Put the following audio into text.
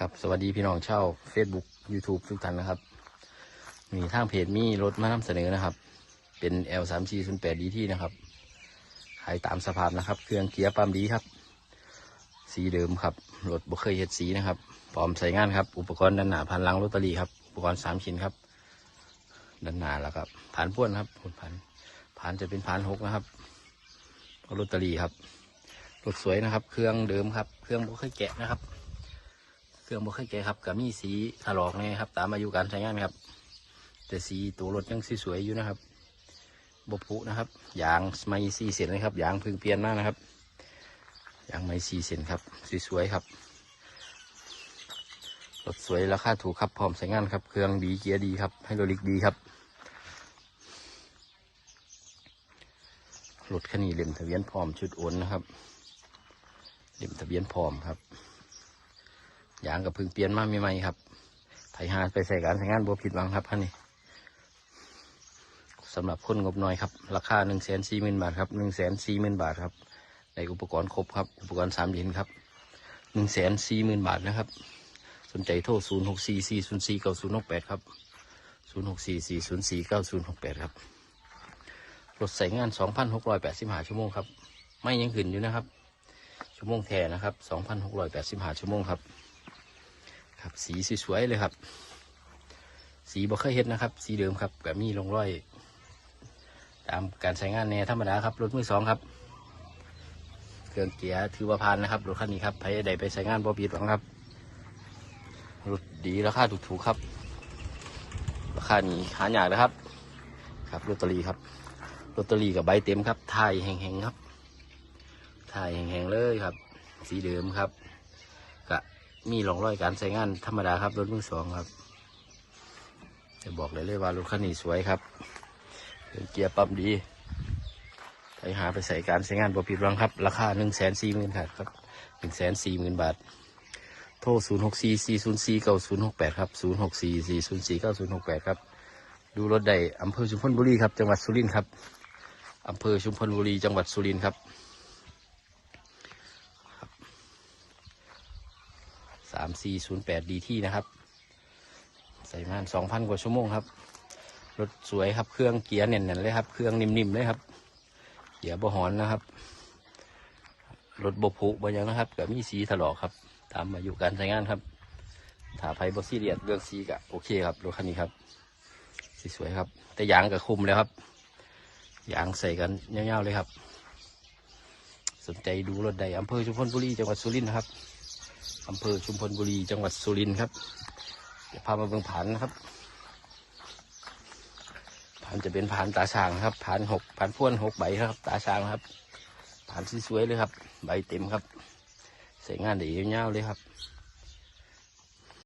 ครับ สวัสดีพี่น้องเช่า Facebook YouTube ทุกท่านนะครับ มีทางเพจมีรถมานำเสนอนะครับ เป็น L 3 4 0 8 DT นะครับขายตามสภาพนะครับ เครื่องเกียร์ปั๊มดีครับ สีเดิมครับรถบ่เคยเฮ็ดสีนะครับพร้อมใช้งานครับ อุปกรณ์ด้านหน้าพันลังลอตเตอรี่ครับอุปกรณ์สามชิ้นครับด้านหน้าแล้วครับผ่านพ่วนครับผ่านผ่านจะเป็นผ่านหกนะครับลอตเตอรี่ครับรถสวยนะครับ เครื่องเดิมครับ เครื่องบ่เคยแกะนะครับ รื่องบ่เคยแกะครับกับมีสีถลอกเนี่ยครับ ตามอายุการใช้งานครับ แต่สีตัวรถยังสสวยอยู่นะครับบผุนะครับยางไม่สีเส้นนะครับยางพิ่งเปลี่ยนมากนะครับยางไม่สีเส้นครับสวยๆครับรถสวยราคาถูกครับพร้อมใช้งานครับ เครื่องดีเกียร์ดีครับไฮดรอลิกดีครับรถคันนี้เล่มทะเบียนพร้อมชุดโอนนะครับเล่มทะเบียนพร้อมครับ ยางกับพึ่งเปลี่ยนมาใหม่ๆครับไถหาไปใส่การใช้งานบัวผิดหวังครับคันนี้สำหรับคนงบน้อยครับ ราคาหนึ่งแสนสี่หมื่นบาทครับหนึ่งแสนสี่หมื่นบาทครับในอุปกรณ์ครบครับ อุปกรณ์สามเหรียญครับหนึ่งแสนสี่หมื่นบาทนะครับ สนใจโทรศูนย์หกสี่สี่ศูนย์สี่เก้าศูนย์หกแปดครับศูนย์หกสี่สี่ศูนย์สี่เก้าศูนย์หกแปดครับรถใส่งานสองพันหกร้อยแปดสิบห้าชั่วโมงครับ ไม่ยังขึ้นอยู่นะครับ ชั่วโมงแทนนะครับสองพันหกร้อยแปดสิบห้าชั่วโมงครับ ครับ สีสวยๆเลยครับ สีบ่เคยเห็ดนะครับ สีเดิมครับกับมีลงรอย ตามการใช้งานแนธรรมดาครับรถมือสองครับ เครื่องเกียร์ถือว่าผ่านนะครับรถคันนี้ครับใครใดไปใช้งานบ่ผิดหวังครับรถดีราคาถูกๆครับ ราคานี้หายากนะครับ ครับลอตเตอรี่ครับลอตเตอรี่กับใบเต็มครับถ่ายแห้งๆครับถ่ายแห้งๆเลยครับ สีเดิมครับ มีร่องรอยการใช้งานธรรมดาครับรถมือสองครับ จะบอกเลยเลยว่ารถคันนี้สวยครับเครื่องเกียร์ปั๊มดีไปหาไปใส่การใช้งานบ่ผิดหวังครับ ราคาหนึ่งแสนสี่หมื่นครับหนึ่งแสนสี่หมื่นบาท โทร0 6 4 4 0 4 9 0 6 8ครับ0 6 4 4 0 4 9 0 6 8ครับ ดูรถได้อำเภอชุมพลบุรีครับ จังหวัดสุรินทร์ครับอำเภอชุมพลบุรี จังหวัดสุรินทร์ครับ สามสี่ศูนย์แปดดีที่นะครับ ใส่งานสองพันกว่าชั่วโมงครับ รถสวยครับ เครื่องเกียร์เน่นๆเลยครับ เครื่องนิ่มๆเลยครับ เกียร์บหอนนะครับ รถบผุบยังนะครับกับมีสีถลอกครับ ตามอายุการใช้งานครับถ้าไฟบอซีเรียสเรื่องสีก็โอเคครับรถคันนี้ครับสีสวยครับ แต่ยางก็คุมแล้วครับ ยางใส่กันเงาวๆเลยครับ สนใจดูรถใดอำเภอชุมพลบุรีจังหวัดสุรินทร์นะครับ อำเภอชุมพลบุรีจังหวัดสุรินทร์ครับเดี๋ยวพามาเบิ่งผานนะครับผานจะเป็นผานตาช้างครับผานหกผานพ่วนหกใบครับ ตาช้างครับผานสวยๆเลยครับ ใบเต็มครับใส่งานได้ยาวๆเลยครับ